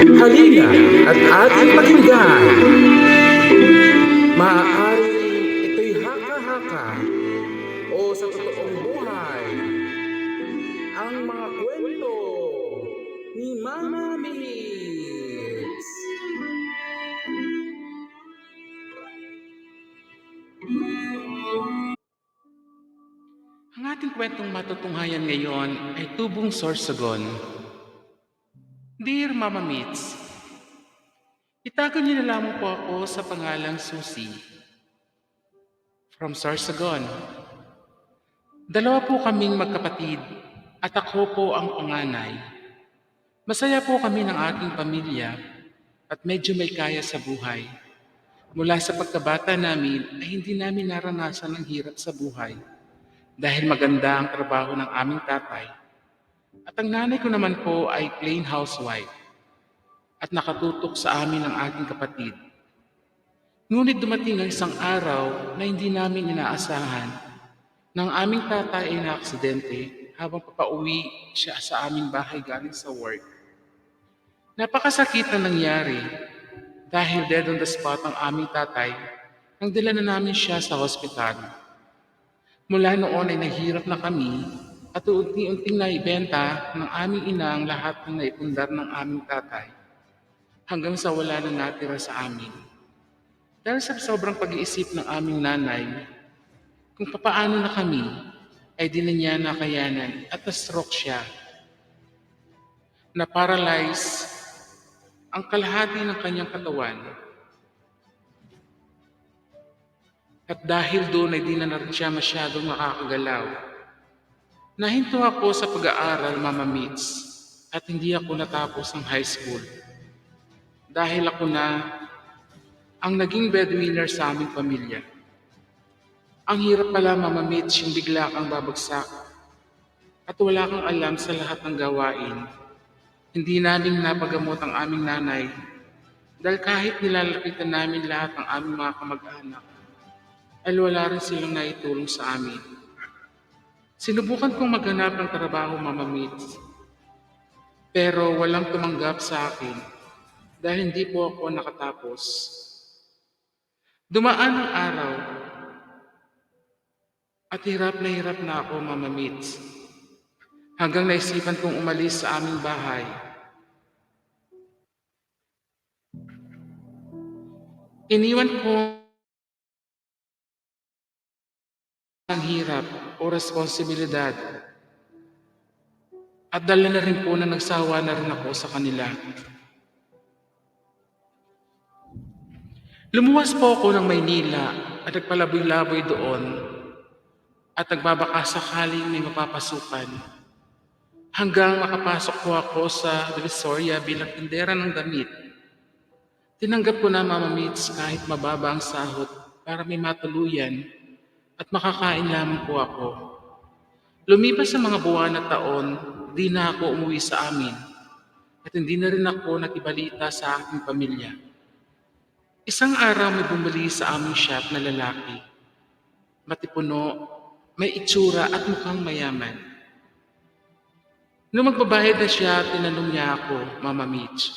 Halina at ating pakinggan. Maaaring ito'y haka-haka o sa totoong buhay. Ang mga kwento ni Mama Mix. Ang ating kwentong matutunghayan ngayon ay Tubong Sorsogon. Dear Mama Mitz, itago niyo na lamang po ako sa pangalang Susie. From Sorsogon. Dalawa po kaming magkapatid at ako po ang panganay. Masaya po kami ng aking pamilya at medyo may kaya sa buhay. Mula sa pagkabata namin ay hindi namin naranasan ang hirap sa buhay dahil maganda ang trabaho ng aming tatay. At ang nanay ko naman po ay plain housewife at nakatutok sa amin ng aking kapatid. Ngunit dumating ang isang araw na hindi namin inaasahan nang aming tatay ay naaksidente habang papauwi siya sa aming bahay galing sa work. Napakasakit na nangyari dahil dead on the spot ang aming tatay nang dala na namin siya sa hospital. Mula noon ay nahirap na kami at unti-unting naibenta ng aming ina ang lahat ng naipundar ng aming tatay hanggang sa wala na natira sa amin. Dahil sa sobrang pag-iisip ng aming nanay, kung papaano na kami, ay di na niya nakayanan at na-stroke siya. Na-paralyze ang kalahati ng kanyang katawan. At dahil doon ay di na rin siya masyadong nakakagalaw. Nahinto ako sa pag-aaral, Mama Mitz, at hindi ako natapos ang high school. Dahil ako na ang naging breadwinner sa aming pamilya. Ang hirap pala, Mama Mitch, yung bigla kang babagsak at wala kang alam sa lahat ng gawain. Hindi namin napagamot ang aming nanay dahil kahit nilalapitan namin lahat ng aming mga kamag-anak, ay wala rin silang naitulong sa amin. Sinubukan kong maghanap ng trabaho, Mama Mitch, pero walang tumanggap sa akin dahil hindi po ako nakatapos. Dumaan ang araw at hirap na hirap na ako, Mama Mitz. Hanggang naisipan kong umalis sa aming bahay. Iniwan ko ang hirap o responsibilidad at dala na rin po na nagsawa na rin ako sa kanila. Lumuwas po ako ng Maynila at nagpalaboy-laboy doon at nagbabaka sakaling may mapapasukan. Hanggang makapasok po ako sa Divisoria bilang tindera ng damit. Tinanggap ko na Mama Meets kahit mababa ang sahot para may matuluyan at makakain lamang po ako. Lumipas sa mga buwan at taon, di na ako umuwi sa amin at hindi na rin ako nakibalita sa aking pamilya. Isang araw may bumali sa aming shop na lalaki. Matipuno, may itsura at mukhang mayaman. Nung magbabayad na siya, tinanong niya ako, Mama Mitch.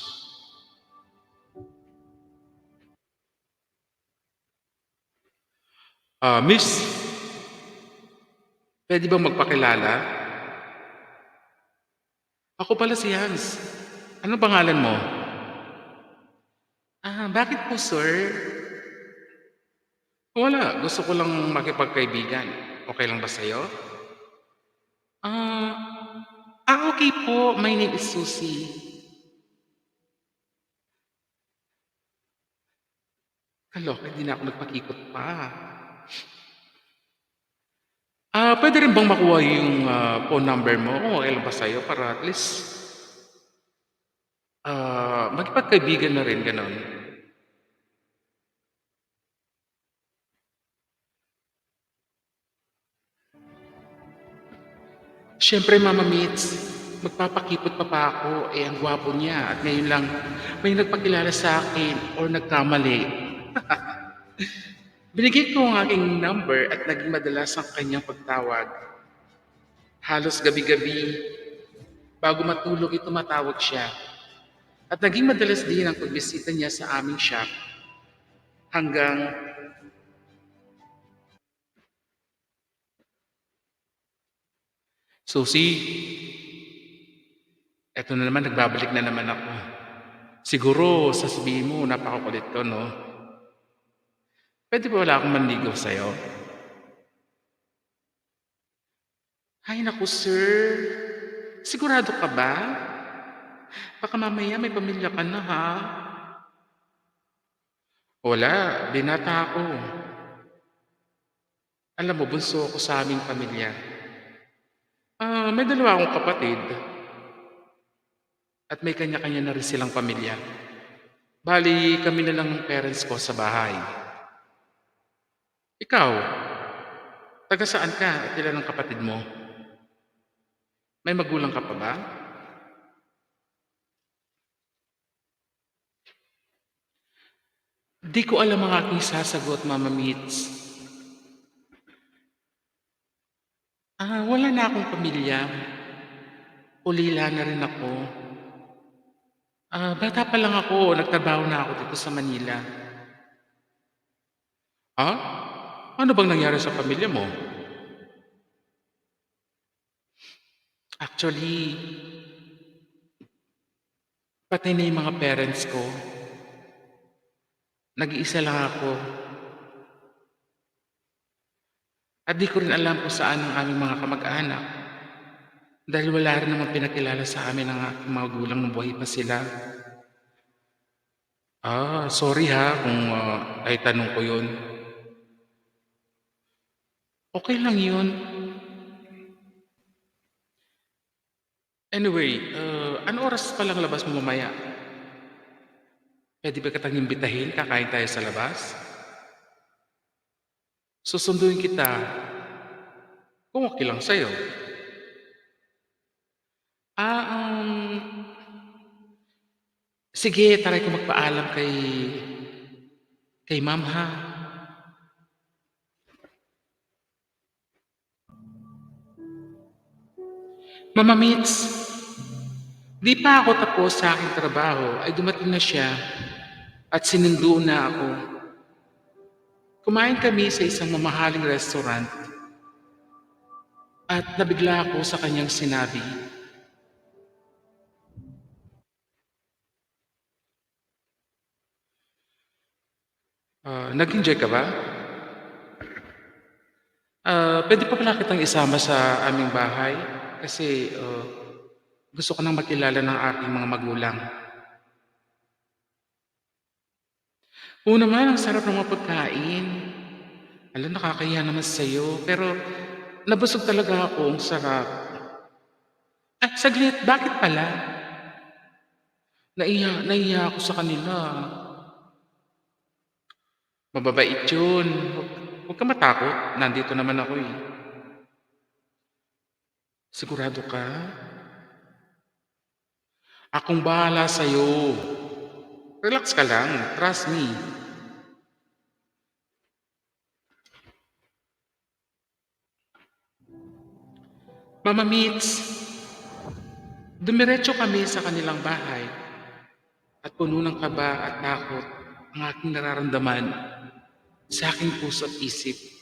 Ah, miss, pwede bang magpakilala? Ako pala si Hans. Ano pangalan mo? Ah, bakit po, sir? Wala, gusto ko lang makipagkaibigan. Okay lang ba sa'yo? Ah, ah, okay po. My name is Susie. Kaloka, hindi na ako nagpakikot pa. Ah, pwede rin bang makuha yung ah, phone number mo? Kung okay lang ba sa'yo para at least ah, magpagkaibigan na rin, ganon. Siyempre, Mama Mitz, magpapakipot pa pa ako, eh ang gwapo niya. At ngayon lang, may nagpakilala sa akin or nagkamali. Binigay ko ang aking number at naging madalas ang kanyang pagtawag. Halos gabi-gabi, bago matulog ito matawag siya. At naging madalas din ang pagbisita niya sa aming shop hanggang Susi, eto na naman, nagbabalik na naman ako. Siguro, sasabihin mo, napakakulit ko, no? Pwede ba wala akong manligaw sa'yo? Ay, naku, sir. Sigurado ka ba? Baka mamaya may pamilya ka na, ha? Wala, binata ako. Alam mo, bunso ako sa aming pamilya. Ah, may dalawa akong kapatid. At may kanya-kanya na rin silang pamilya. Bali, kami na lang ng parents ko sa bahay. Ikaw, taga saan ka at ilan ang kapatid mo? May magulang ka pa ba? Di ko alam ang aking sasagot, Mama Meets. Ah, wala na akong pamilya. Ulila na rin ako. Ah, bata pa lang ako, nagtrabaho na ako dito sa Manila. Ah? Ano bang nangyari sa pamilya mo? Actually, patay na yung mga parents ko. Nag-iisa lang ako. At di ko rin alam kung saan ang aming mga kamag-anak. Dahil wala rin naman pinakilala sa amin ang aking mga gulang nung buhay pa sila. Ah, sorry ha kung ah, ay tanong ko yun. Okay lang yun. Anyway, uh, ano oras pa lang labas mo mamaya? Pwede ba kitang imbitahin? Kakain tayo sa labas? Susunduin kita kung okay lang sa'yo. Ah, um, sige, taray ko magpaalam kay kay ma'am ha. Mama Mitz, di pa ako tapos sa aking trabaho ay dumating na siya at sinundo na ako. Kumain kami sa isang mamahaling restaurant at nabigla ako sa kanyang sinabi. Ah, nag-enjoy ka ba? Ah, pwede pa pala kitang isama sa aming bahay kasi ah, gusto ko nang makilala ng aking mga magulang. Oo naman, ang sarap ng mga pagkain. Alam, nakakahiya naman sa'yo. Pero nabusog talaga ako. Ang sarap. Ah, saglit. Bakit pala? Naiya, naiya ako sa kanila. Mababait yun. Huwag ka matakot. Nandito naman ako eh. Sigurado ka? Akong bahala sa'yo. Relax ka lang. Trust me. Mama Mitz, dumiretso kami sa kanilang bahay at puno ng kaba at takot ang aking nararamdaman sa aking puso at isip.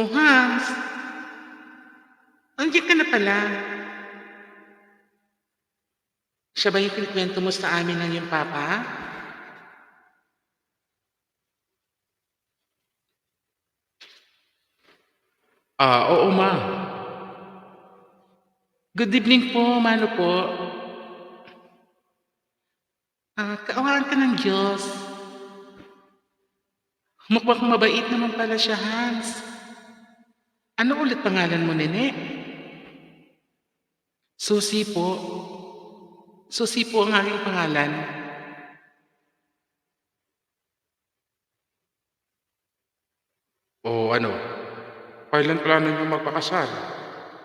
Oh, Hans, andiyan ka na pala. Siya ba yung kinikwento mo sa amin ng iyong papa? Ah, oo ma. Good evening po, Mano po. Ah, kaawahan ka ng Diyos. Mukhang mabait naman pala siya, Hans. Ano ulit pangalan mo, Nene? Susi po. Susi po ang aking pangalan. O ano? Kailan plano niyo magpakasal?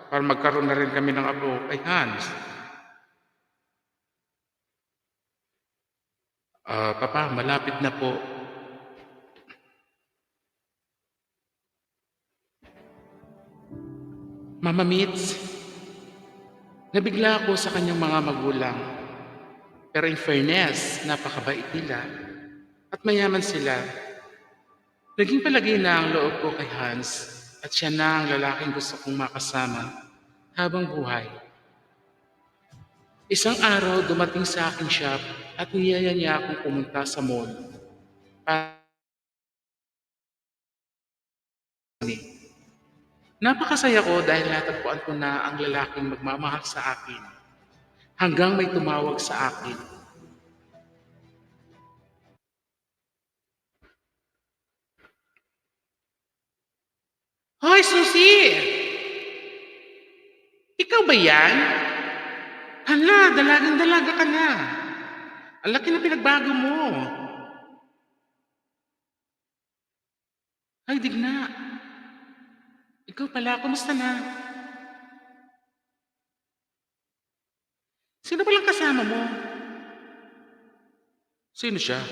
Para magkaroon na rin kami ng apo kay Hans. Ah, Papa, malapit na po. Mama Mitz, nabigla ako sa kanyang mga magulang. Pero in fairness, napakabait nila at mayaman sila. Naging palagay na ang loob ko kay Hans at siya na ang lalaking gusto kong makasama habang buhay. Isang araw dumating sa aking shop at niyaya niya akong pumunta sa mall. Para Napakasaya ko dahil natagpuan ko na ang lalaking magmamahal sa akin hanggang may tumawag sa akin. Hoy, Susi! Ikaw ba yan? Hala, dalagang-dalaga ka na. Ang laki na pinagbago mo. Ay, digna. Ikaw pala, kumusta na? Sino palang kasama mo? Sino siya?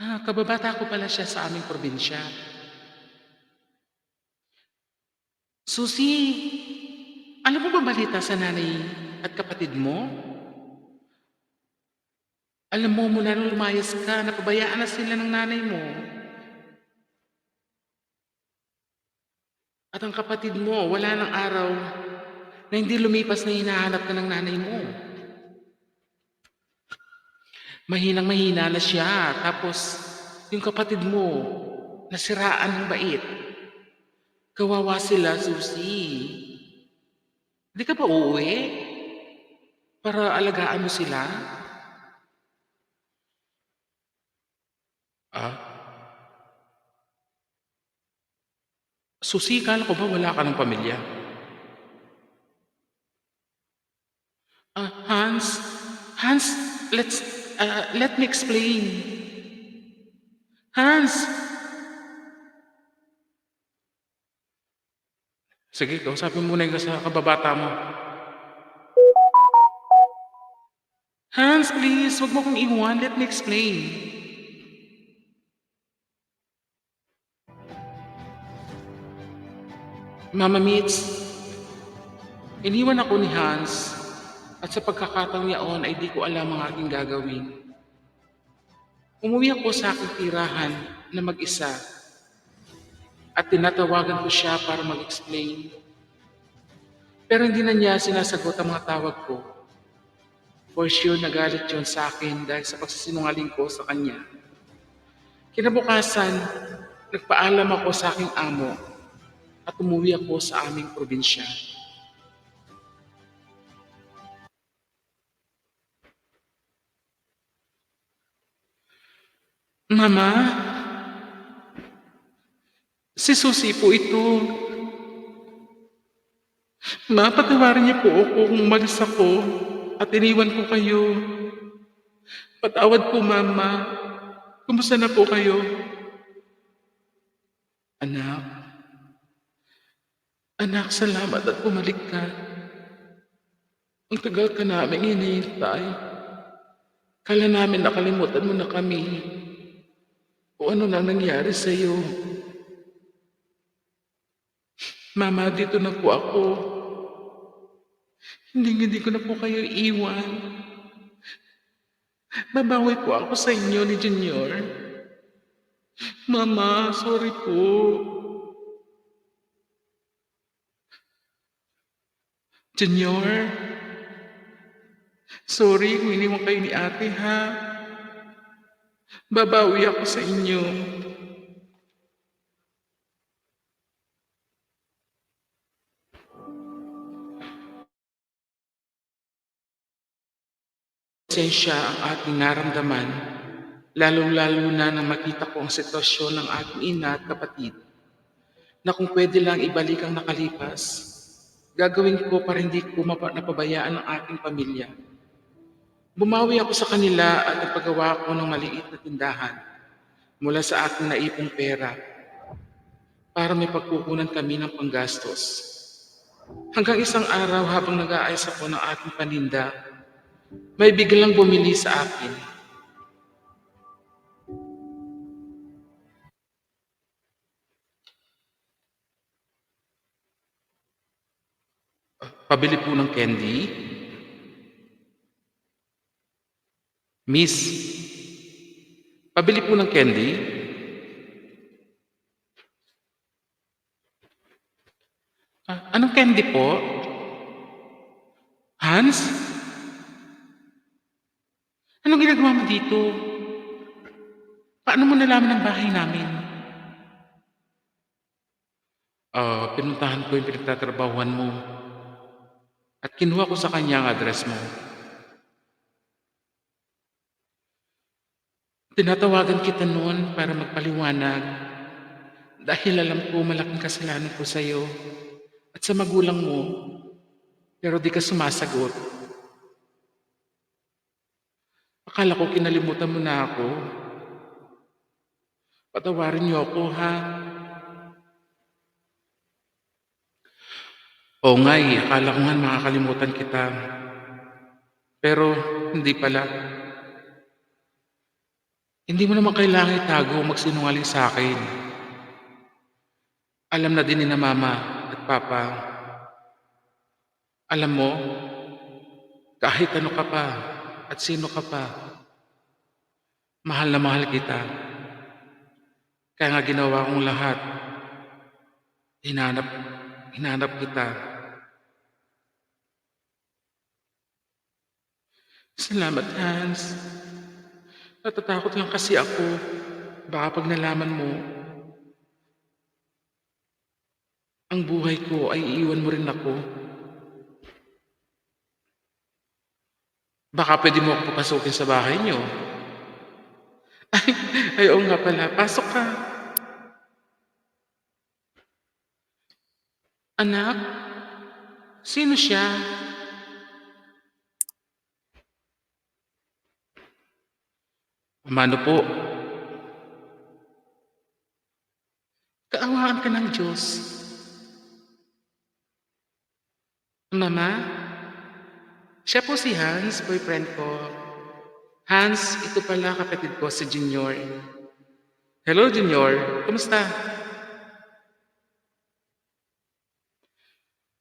Ah, kababata ko pala siya sa aming probinsya. Susi, alam mo ba balita sa nanay at kapatid mo? Alam mo, mula nung lumayas ka, napabayaan na sila ng nanay mo. At ang kapatid mo, wala ng araw na hindi lumipas na hinahanap ka ng nanay mo. Mahinang mahina na siya. Tapos, yung kapatid mo, nasiraan ng bait. Kawawa sila, Susi. Hindi ka pa uuwi? Para alagaan mo sila? Ah? Susi, kala ko ba wala ka ng pamilya? Ah, Hans, Hans, let's, uh, let me explain. Hans! Sige, kausapin muna yung sa kababata mo. Hans, please, huwag mo kong iwan. Let me explain. Mama Mitz, iniwan ako ni Hans at sa pagkakataong yaon ay di ko alam ang aking gagawin. Umuwi ako sa aking tirahan na mag-isa at tinatawagan ko siya para mag-explain. Pero hindi na niya sinasagot ang mga tawag ko. For sure nagalit yun sa akin dahil sa pagsisinungaling ko sa kanya. Kinabukasan, nagpaalam ako sa aking amo at umuwi ako sa aming probinsya. Mama, si Susi po ito. Ma, patawarin niyo po ako kung umalis ako at iniwan ko kayo. Patawad po, Mama. Kumusta na po kayo? Anak, anak, salamat at bumalik ka. Ang tagal ka namin hinihintay. Kala namin nakalimutan mo na kami. O ano nang nangyari sa iyo? Mama, dito na po ako. Hindi, hindi ko na po kayo iwan. Babawi po ako sa inyo ni Junior. Mama, sorry po. Junior, sorry kung iniwan kayo ni ate ha. Babawi ako sa inyo. Pasensya ang aking naramdaman, lalong-lalo na nang makita ko ang sitwasyon ng aking ina at kapatid, na kung pwede lang ibalik ang nakalipas, gagawin ko para hindi ko napabayaan ang aking pamilya. Bumawi ako sa kanila at nagpagawa ko ng maliit na tindahan mula sa aking naipong pera para may pagkukunan kami ng panggastos. Hanggang isang araw habang nag-aayos ako ng aking paninda, may biglang bumili sa akin. Pabili po ng candy? Miss, pabili po ng candy? Ah, anong candy po? Hans? Anong ginagawa mo dito? Paano mo nalaman ang bahay namin? Ah, pinuntahan ko yung pinagtatrabahuan mo. At kinuha ko sa kanya ang address mo. Tinatawagan kita noon para magpaliwanag dahil alam ko malaking kasalanan ko sa iyo at sa magulang mo pero di ka sumasagot. Akala ko kinalimutan mo na ako. Patawarin niyo ako, ha? Oo nga eh, akala ko nga makakalimutan kita. Pero hindi pala. Hindi mo naman kailangan itago o magsinungaling sa akin. Alam na din ni na mama at papa. Alam mo, kahit ano ka pa at sino ka pa, mahal na mahal kita. Kaya nga ginawa kong lahat. Hinanap, hinanap kita. Salamat, Hans. Natatakot lang kasi ako. Baka pag nalaman mo, ang buhay ko ay iiwan mo rin ako. Baka pwede mo ako papasukin sa bahay niyo. Ay, ay nga pala. Pasok ka. Anak, sino siya? Mano po, kaawaan ka ng Diyos. Mama, siya po si Hans, boyfriend ko. Hans, ito pala kapatid ko si Junior. Hello, Junior. Kumusta?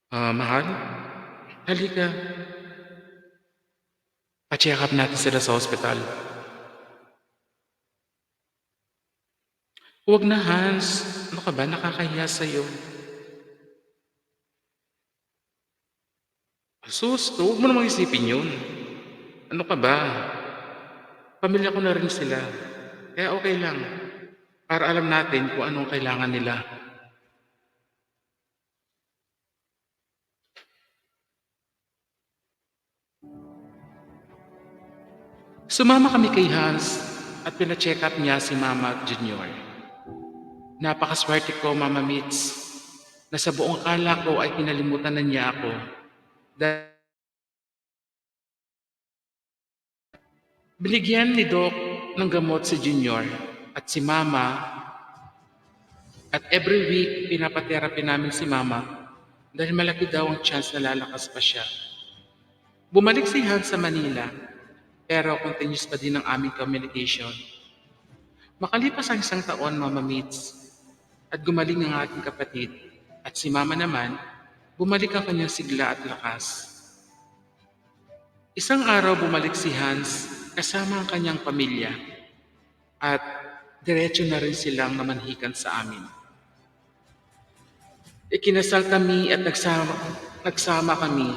Ah, mahal? Halika. Pa-check up natin sila sa hospital. Huwag na, Hans. Ano ka ba? Nakakahiya sa'yo. Sus, huwag mo namang isipin yun. Ano ka ba? Pamilya ko na rin sila. Kaya okay lang. Para alam natin kung anong kailangan nila. Sumama kami kay Hans at pina-check up niya si Mama Junior. Napakaswerte ko, Mama Mitz, na sa buong akala ko ay kinalimutan na niya ako. Dahil binigyan ni Doc ng gamot si Junior at si Mama at every week pinapaterapi namin si Mama dahil malaki daw ang chance na lalakas pa siya. Bumalik si Hans sa Manila pero continuous pa din ang aming communication. Makalipas ang isang taon, Mama Meets, at gumaling ang aking kapatid, at si Mama naman, bumalik ang kanyang sigla at lakas. Isang araw bumalik si Hans kasama ang kanyang pamilya at diretso na rin silang namanhikan sa amin. Ikinasal kami at nagsama, nagsama kami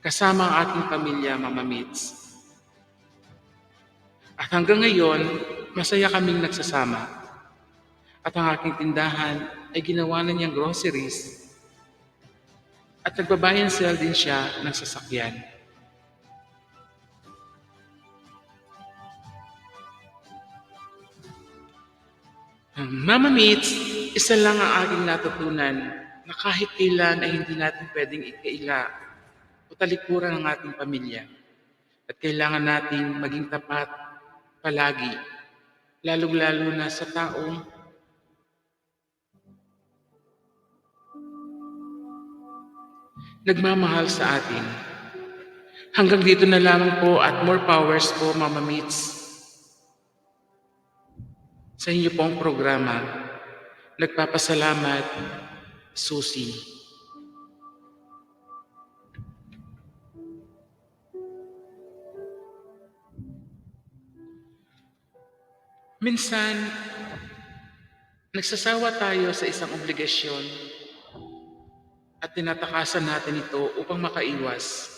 kasama ang aking pamilya, Mama Meets. At hanggang ngayon, masaya kaming nagsasama. At ang aking tindahan ay ginawa na niyang groceries. At nagbabayan sale din siya ng sasakyan. Mama Meets, isa lang ang aking natutunan na kahit kailan ay hindi natin pwedeng ikaila o talikuran ang ating pamilya. At kailangan natin maging tapat palagi, lalong-lalo na sa taong nagmamahal sa atin. Hanggang dito na lamang po at more powers po, Mama Meets. Sa inyo pong programa, nagpapasalamat, Susie. Minsan, nagsasawa tayo sa isang obligasyon at tinatakasan natin ito upang makaiwas.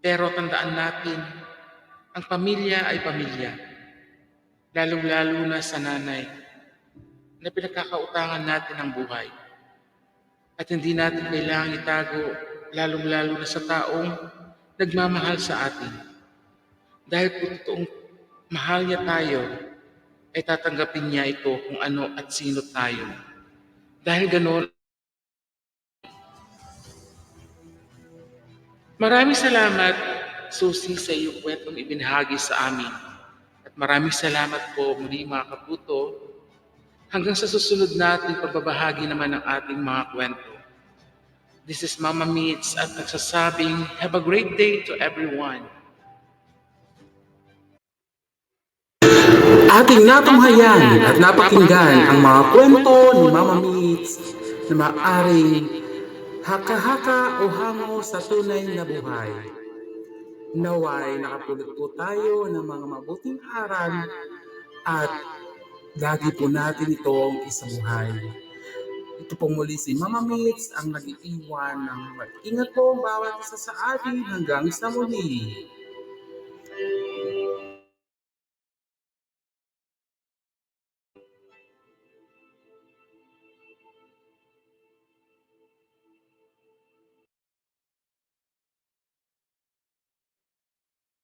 Pero tandaan natin, ang pamilya ay pamilya. Lalong-lalo na sa nanay na pinagkakautangan natin ang buhay. At hindi natin kailangang itago, lalong-lalo na sa taong nagmamahal sa atin. Dahil kung totoong mahal niya tayo, ay tatanggapin niya ito kung ano at sino tayo. Dahil ganon, maraming salamat, Susi, sa iyong kwentong ibinahagi sa amin. At maraming salamat po muli mga kaputo hanggang sa susunod nating pagbabahagi naman ng ating mga kwento. This is Mama Meets at nagsasabing, have a great day to everyone. Ating natunghayan at napakinggan ang mga kwento ni Mama Meets na maaring haka-haka o hango sa tunay na buhay. Naway nakapulot po tayo ng mga mabuting aral at lagi po natin itong isabuhay. Ito pong muli si Mama Meets ang nag-iiwan ng mag-ingat po ang bawat isa sa atin hanggang sa muli.